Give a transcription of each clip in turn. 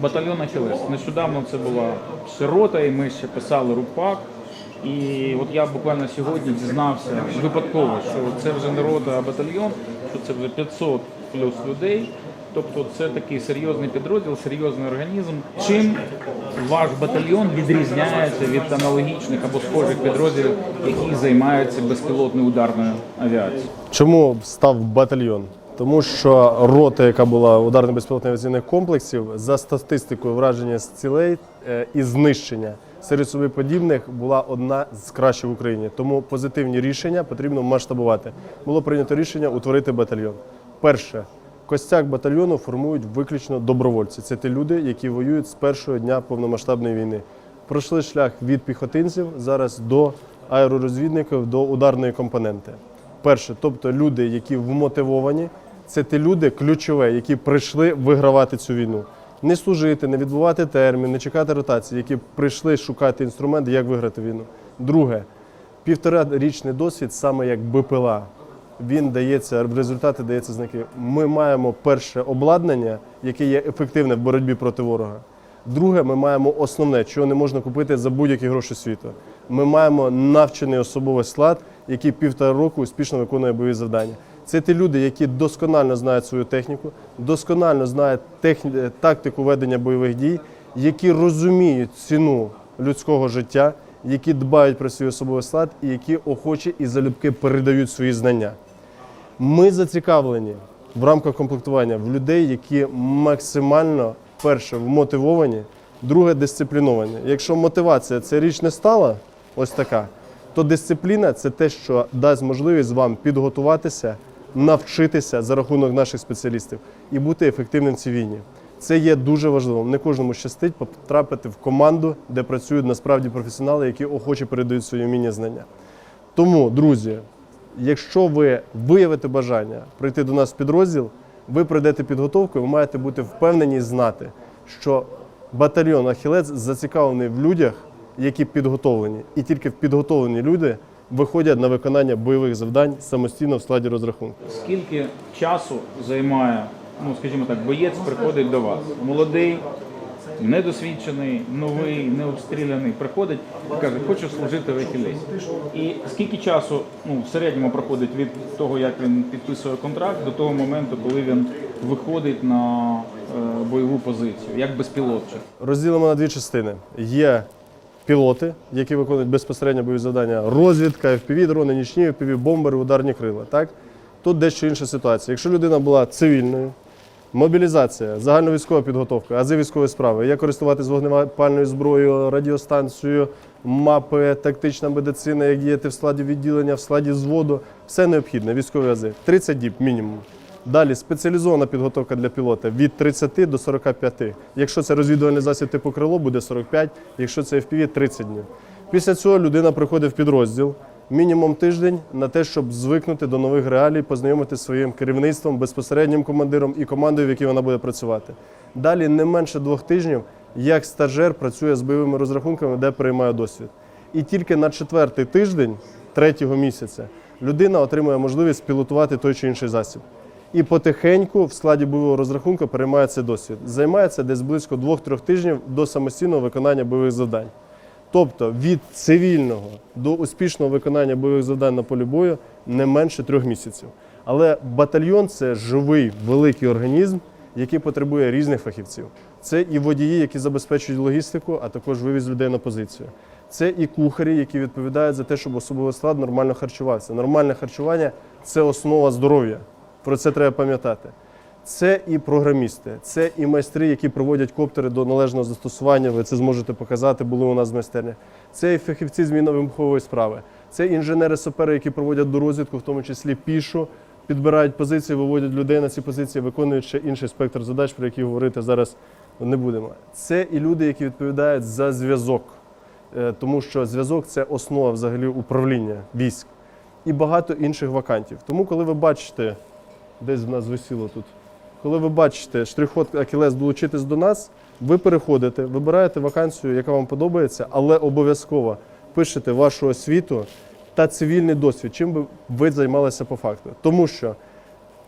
батальйон Ахілес. Нещодавно це була сирота, і ми ще писали рупак. І от я буквально сьогодні дізнався випадково, що це вже не рота, а батальйон, що це вже 500 плюс людей. Тобто це такий серйозний підрозділ, серйозний організм. Чим ваш батальйон відрізняється від аналогічних або схожих підрозділів, які займаються безпілотною ударною авіацією? Чому став батальйон? Тому що рота, яка була ударно безпілотних авіаційних комплексів, за статистикою враження з цілей е, і знищення серед собі подібних була одна з кращих в Україні. Тому позитивні рішення потрібно масштабувати. Було прийнято рішення утворити батальйон. Перше, костяк батальйону формують виключно добровольці. Це ті люди, які воюють з першого дня повномасштабної війни. Пройшли шлях від піхотинців зараз до аеророзвідників, до ударної компоненти. Перше, тобто люди, які вмотивовані, це ті люди ключове, які прийшли вигравати цю війну. Не служити, не відбувати термін, не чекати ротації, які прийшли шукати інструменти, як виграти війну. Друге, півторарічний досвід саме як БПЛА. Він дається, в результаті дається знаки. Ми маємо перше обладнання, яке є ефективне в боротьбі проти ворога. Друге, ми маємо основне, чого не можна купити за будь-які гроші світу. Ми маємо навчений особовий склад, який півтора року успішно виконує бойові завдання. Це ті люди, які досконально знають свою техніку, досконально знають техні... тактику ведення бойових дій, які розуміють ціну людського життя, які дбають про свій особовий склад і які охоче і залюбки передають свої знання. Ми зацікавлені в рамках комплектування в людей, які максимально перше вмотивовані, друге дисципліновані. Якщо мотивація це річ не стала, ось така, то дисципліна це те, що дасть можливість вам підготуватися, навчитися за рахунок наших спеціалістів і бути ефективним в цій війні. Це є дуже важливо. Не кожному щастить потрапити в команду, де працюють насправді професіонали, які охоче передають свої вміння знання. Тому, друзі, якщо ви виявите бажання прийти до нас в підрозділ, ви пройдете підготовку, і ви маєте бути впевнені знати, що батальйон Ахілець зацікавлений в людях, які підготовлені. І тільки в підготовлені люди виходять на виконання бойових завдань самостійно в складі розрахунку. Скільки часу займає, ну скажімо так, боєць приходить до вас? Молодий, недосвідчений, новий, необстріляний, приходить і каже, хочу служити в Ехілесі. І скільки часу ну, в середньому проходить від того, як він підписує контракт, до того моменту, коли він виходить на е, бойову позицію, як безпілотчик? Розділимо на дві частини. Є пілоти, які виконують безпосередньо бойові завдання, розвідка, FPV, дрони, нічні, FPV, бомбери, ударні крила. Так? Тут дещо інша ситуація. Якщо людина була цивільною, мобілізація, загальновійськова підготовка, ази військової справи, як користуватись вогнепальною зброєю, радіостанцією, мапи, тактична медицина, як діяти в складі відділення, в складі зводу, все необхідне, військові ази. 30 діб мінімум. Далі спеціалізована підготовка для пілота від 30 до 45. Якщо це розвідувальний засіб типу крило, буде 45, якщо це FPV – 30 днів. Після цього людина приходить в підрозділ мінімум тиждень на те, щоб звикнути до нових реалій, познайомитися зі своїм керівництвом, безпосереднім командиром і командою, в якій вона буде працювати. Далі не менше двох тижнів, як стажер працює з бойовими розрахунками, де приймає досвід. І тільки на четвертий тиждень третього місяця людина отримує можливість пілотувати той чи інший засіб. І потихеньку в складі бойового розрахунку переймає цей досвід. Займається десь близько 2-3 тижнів до самостійного виконання бойових завдань. Тобто від цивільного до успішного виконання бойових завдань на полі бою не менше трьох місяців. Але батальйон це живий великий організм, який потребує різних фахівців. Це і водії, які забезпечують логістику, а також вивіз людей на позицію. Це і кухарі, які відповідають за те, щоб особовий склад нормально харчувався. Нормальне харчування це основа здоров'я. Про це треба пам'ятати. Це і програмісти, це і майстри, які проводять коптери до належного застосування. Ви це зможете показати, були у нас в майстернях. Це і фахівці з справи, це інженери-сапери, які проводять до розвідку, в тому числі пішу, підбирають позиції, виводять людей на ці позиції, виконують ще інший спектр задач, про які говорити зараз не будемо. Це і люди, які відповідають за зв'язок, Е, тому що зв'язок це основа взагалі управління військ і багато інших вакантів. Тому, коли ви бачите, десь в нас висіло тут. Коли ви бачите штрих-код Акілес долучитись до нас, ви переходите, вибираєте вакансію, яка вам подобається, але обов'язково пишете вашу освіту та цивільний досвід, чим би ви займалися по факту. Тому що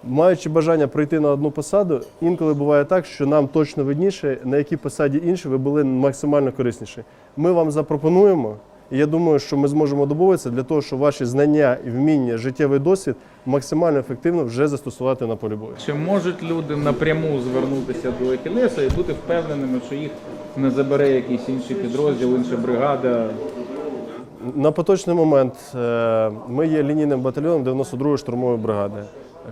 Маючи бажання прийти на одну посаду, інколи буває так, що нам точно видніше, на якій посаді інші ви були максимально корисніші. Ми вам запропонуємо, і я думаю, що ми зможемо добуватися для того, щоб ваші знання і вміння, життєвий досвід максимально ефективно вже застосувати на полі бою. Чи можуть люди напряму звернутися до Ахілеса і бути впевненими, що їх не забере якийсь інший підрозділ, інша бригада? На поточний момент е, ми є лінійним батальйоном 92-ї штурмової бригади.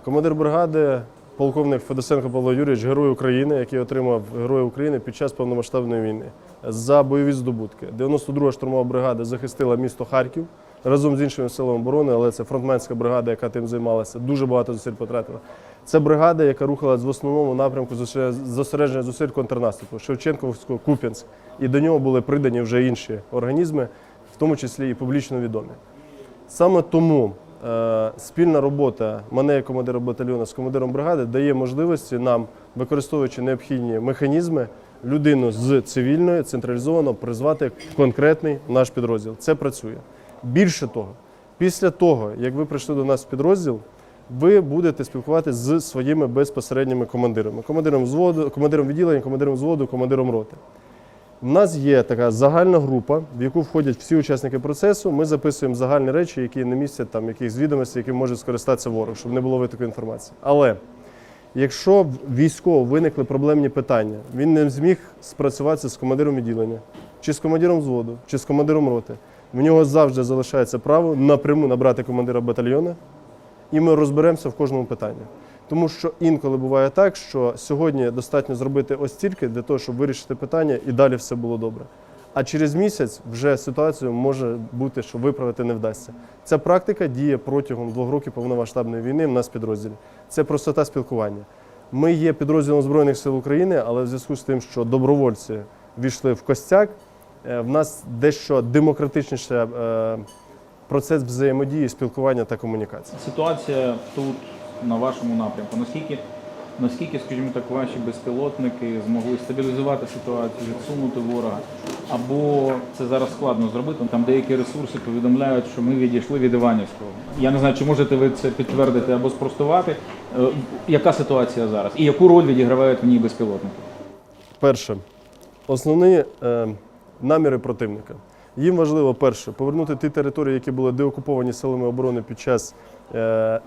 Командир бригади, полковник Федосенко Павло Юрійович, герой України, який отримав Герой України під час повномасштабної війни за бойові здобутки. 92-га штурмова бригада захистила місто Харків разом з іншими силами оборони, але це фронтменська бригада, яка тим займалася, дуже багато зусиль потратила. Це бригада, яка рухалась в основному напрямку зосередження зусиль контрнаступу Шевченківського, Куп'янськ. І до нього були придані вже інші організми, в тому числі і публічно відомі. Саме тому спільна робота мене як командира батальйону з командиром бригади дає можливості нам, використовуючи необхідні механізми, людину з цивільної централізовано призвати конкретний наш підрозділ. Це працює. Більше того, після того, як ви прийшли до нас в підрозділ, ви будете спілкуватися з своїми безпосередніми командирами, командиром взводу, командиром відділення, командиром взводу, командиром роти. У нас є така загальна група, в яку входять всі учасники процесу. Ми записуємо загальні речі, які не містять там якихось відомостей, яким може скористатися ворог, щоб не було витоку інформації. Але якщо військово виникли проблемні питання, він не зміг спрацюватися з командиром відділення, чи з командиром взводу, чи з командиром роти. В нього завжди залишається право напряму набрати командира батальйону, і ми розберемося в кожному питанні. Тому що інколи буває так, що сьогодні достатньо зробити ось стільки для того, щоб вирішити питання і далі все було добре. А через місяць вже ситуацію може бути, що виправити не вдасться. Ця практика діє протягом двох років повномасштабної війни в нас підрозділі. Це простота спілкування. Ми є підрозділом Збройних сил України, але в зв'язку з тим, що добровольці війшли в костяк, е, в нас дещо демократичніше процес взаємодії, спілкування та комунікації. Ситуація тут на вашому напрямку. Наскільки, наскільки, скажімо так, ваші безпілотники змогли стабілізувати ситуацію, відсунути ворога? Або це зараз складно зробити? Там деякі ресурси повідомляють, що ми відійшли від Іванівського. Я не знаю, чи можете ви це підтвердити або спростувати. Е, Яка ситуація зараз? І яку роль відігравають в ній безпілотники? Перше, основні е, наміри противника. Їм важливо перше повернути ті території, які були деокуповані силами оборони під час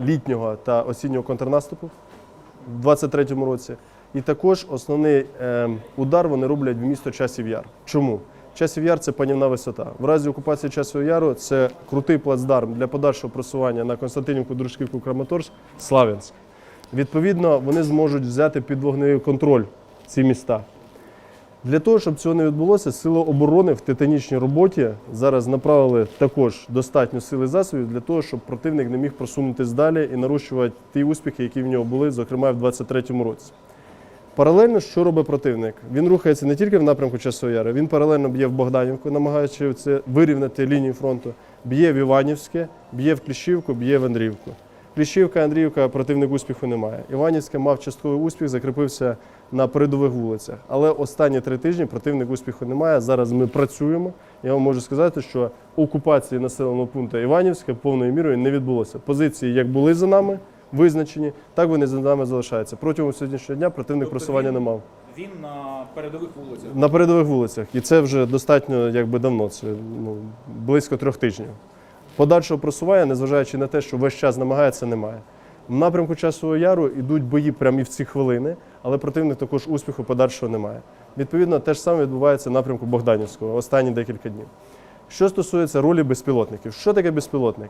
літнього та осіннього контрнаступу в 23-му році. І також основний е, удар вони роблять в місто Часів Яр. Чому? Часів Яр це панівна висота. В разі окупації Часового Яру це крутий плацдарм для подальшого просування на Константинівку, Дружківку, Краматорськ, Славянськ. Відповідно, вони зможуть взяти під вогневий контроль ці міста. Для того, щоб цього не відбулося, сили оборони в титанічній роботі зараз направили також достатньо сили засобів для того, щоб противник не міг просунутися далі і нарощувати ті успіхи, які в нього були, зокрема в 2023 році. Паралельно, що робить противник? Він рухається не тільки в напрямку Часового Яру, він паралельно б'є в Богданівку, намагаючи це вирівняти лінію фронту, б'є в Іванівське, б'є в Кліщівку, б'є в Андріївку. Кліщівка, Андріївка противник успіху немає. Іванівське мав частковий успіх, закріпився на передових вулицях. Але останні три тижні противник успіху немає. Зараз ми працюємо. Я вам можу сказати, що окупації населеного пункту Іванівське повною мірою не відбулося. Позиції як були за нами визначені, так вони за нами залишаються. Протягом сьогоднішнього дня противник Тобто просування він- не мав. Він на передових вулицях. На передових вулицях. І це вже достатньо якби давно, це ну, близько трьох тижнів. Подальшого просування, незважаючи на те, що весь час намагається, немає. В напрямку часового яру йдуть бої прямо і в ці хвилини, але противник також успіху подальшого немає. Відповідно, те ж саме відбувається в напрямку Богданівського останні декілька днів. Що стосується ролі безпілотників, що таке безпілотник?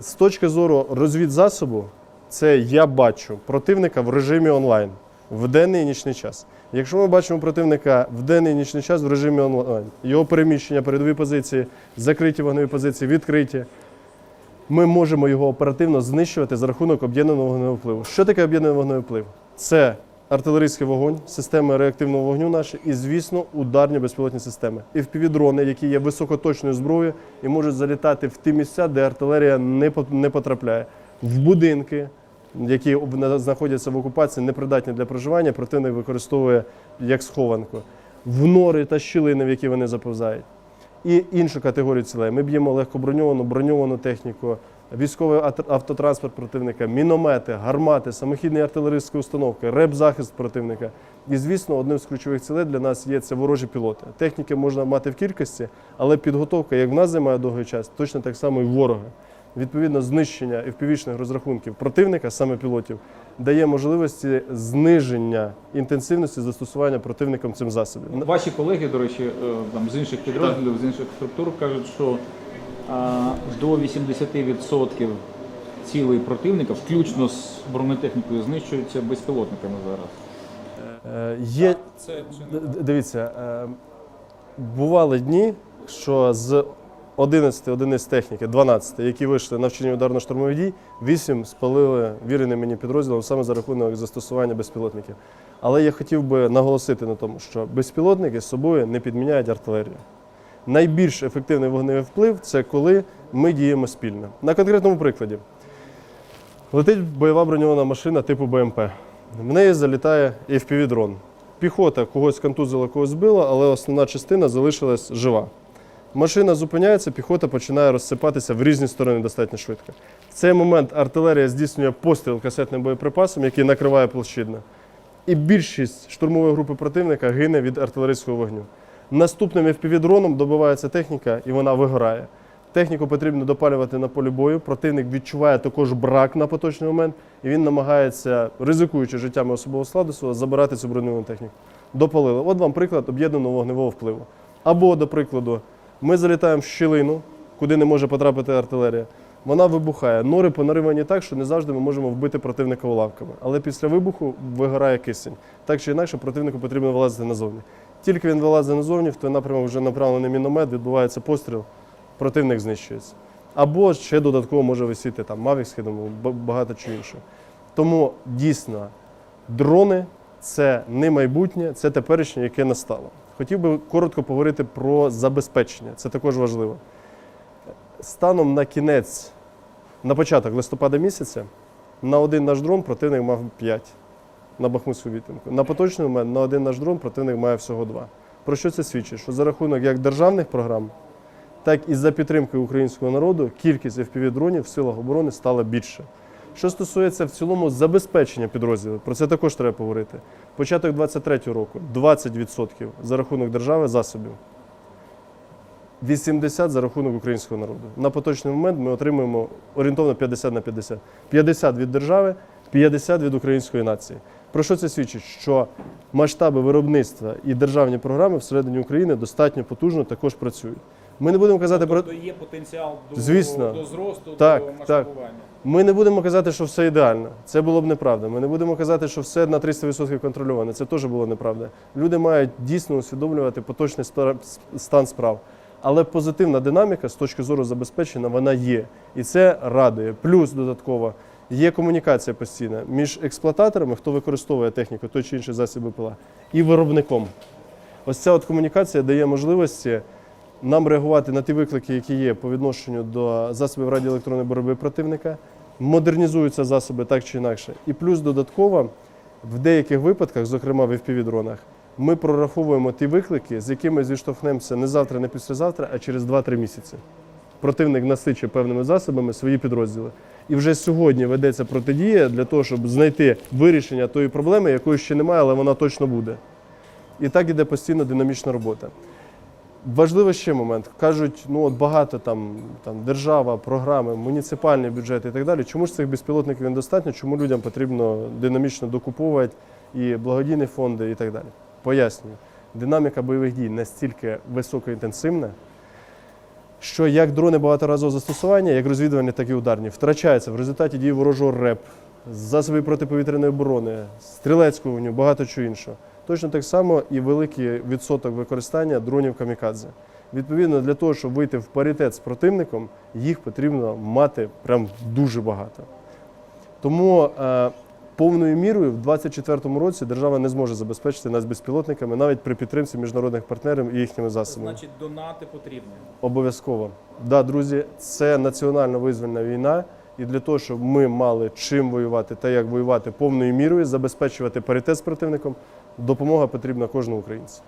З точки зору розвідзасобу, це я бачу противника в режимі онлайн в денний нічний час. Якщо ми бачимо противника в денний нічний час в режимі онлайн, його переміщення, передові позиції, закриті вогневі позиції, відкриті, ми можемо його оперативно знищувати за рахунок об'єднаного вогневого впливу. Що таке об'єднаний вогневий вплив? Це артилерійський вогонь, системи реактивного вогню наші і, звісно, ударні безпілотні системи. І впівдрони, які є високоточною зброєю і можуть залітати в ті місця, де артилерія не потрапляє, в будинки, які знаходяться в окупації, непридатні для проживання, противник використовує як схованку, в нори та щілини, в які вони заповзають. І іншу категорію цілей. Ми б'ємо легкоброньовану, броньовану техніку, військовий автотранспорт противника, міномети, гармати, самохідні артилерійські установки, реп-захист противника. І, звісно, одним з ключових цілей для нас є це ворожі пілоти. Техніки можна мати в кількості, але підготовка, як в нас займає довгий час, точно так само і ворога. Відповідно, знищення FPV-шних розрахунків противника, саме пілотів, дає можливості зниження інтенсивності застосування противником цим засобів. Ваші колеги, до речі, е, там з інших підрозділів, з інших структур кажуть, що а, до 80% цілей противника, включно з бронетехнікою, знищуються безпілотниками зараз. Е, Є Це д- Дивіться, е, бували дні, що з 11 одиниць техніки, 12, які вийшли на вчення ударно-штурмових дій, 8 спалили віреним мені підрозділом саме за рахунок застосування безпілотників. Але я хотів би наголосити на тому, що безпілотники з собою не підміняють артилерію. Найбільш ефективний вогневий вплив це коли ми діємо спільно. На конкретному прикладі. Летить бойова броньована машина типу БМП. В неї залітає FPV-дрон. Піхота когось контузила, когось збила, але основна частина залишилась жива. Машина зупиняється, піхота починає розсипатися в різні сторони достатньо швидко. В цей момент артилерія здійснює постріл касетним боєприпасом, який накриває площадно. І більшість штурмової групи противника гине від артилерійського вогню. Наступним FPV-дроном добивається техніка і вона вигорає. Техніку потрібно допалювати на полі бою. Противник відчуває також брак на поточний момент, і він намагається, ризикуючи життями особового складу свого, забирати цю броньовану техніку. Допалили. От вам приклад об'єднаного вогневого впливу. Або, до прикладу, ми залітаємо в щілину, куди не може потрапити артилерія. Вона вибухає. Нори понаривані так, що не завжди ми можемо вбити противника уламками. Але після вибуху вигорає кисень. Так чи інакше, противнику потрібно вилазити назовні. Тільки він вилазить назовні, в той напрямок вже направлений міномет, відбувається постріл, противник знищується. Або ще додатково може висіти там Mavic, скидом, багато чого іншого. Тому дійсно дрони це не майбутнє, це теперішнє, яке настало. Хотів би коротко поговорити про забезпечення. Це також важливо. Станом на кінець, на початок листопада місяця, на один наш дрон противник мав 5 на Бахмутську відтинку. На поточний момент на один наш дрон противник має всього 2. Про що це свідчить? Що за рахунок як державних програм, так і за підтримки українського народу кількість FPV-дронів в силах оборони стала більше. Що стосується в цілому забезпечення підрозділів, про це також треба поговорити. Початок 23-го року 20% за рахунок держави засобів. 80 за рахунок українського народу. На поточний момент ми отримуємо орієнтовно 50 на 50. 50 від держави, 50 від української нації. Про що це свідчить? Що масштаби виробництва і державні програми всередині України достатньо потужно також працюють. Ми не будемо казати про Тобто є потенціал до, Звісно. до зросту, Так, до так. масштабування. Ми не будемо казати, що все ідеально. Це було б неправда. Ми не будемо казати, що все на 300% контрольоване. Це теж було неправда. Люди мають дійсно усвідомлювати поточний стан справ. Але позитивна динаміка з точки зору забезпечення вона є. І це радує. Плюс додатково є комунікація постійна між експлуататорами, хто використовує техніку, той чи інший засіб БПЛА, і виробником. Ось ця от комунікація дає можливості нам реагувати на ті виклики, які є по відношенню до засобів радіоелектронної боротьби противника. Модернізуються засоби так чи інакше. І плюс додатково в деяких випадках, зокрема в FPV-дронах, ми прораховуємо ті виклики, з якими зіштовхнемося не завтра, не післязавтра, а через 2-3 місяці. Противник насичує певними засобами свої підрозділи. І вже сьогодні ведеться протидія для того, щоб знайти вирішення тої проблеми, якої ще немає, але вона точно буде. І так іде постійно динамічна робота. Важливий ще момент. Кажуть, ну от багато там, там держава, програми, муніципальні бюджети і так далі. Чому ж цих безпілотників недостатньо? Чому людям потрібно динамічно докуповувати і благодійні фонди і так далі? Пояснюю. Динаміка бойових дій настільки високоінтенсивна, що як дрони багаторазового застосування, як розвідувальні, так і ударні, втрачаються в результаті дії ворожого РЕП, засобів протиповітряної оборони, стрілецького вогню, багато чого іншого. Точно так само і великий відсоток використання дронів камікадзе. Відповідно, для того, щоб вийти в паритет з противником, їх потрібно мати прям дуже багато. Тому е, повною мірою в 2024 році держава не зможе забезпечити нас безпілотниками навіть при підтримці міжнародних партнерів і їхніми засобами. Значить, донати потрібні. Обов'язково. Да, друзі, це національно визвольна війна. І для того, щоб ми мали чим воювати та як воювати повною мірою, забезпечувати паритет з противником, допомога потрібна кожному українцю.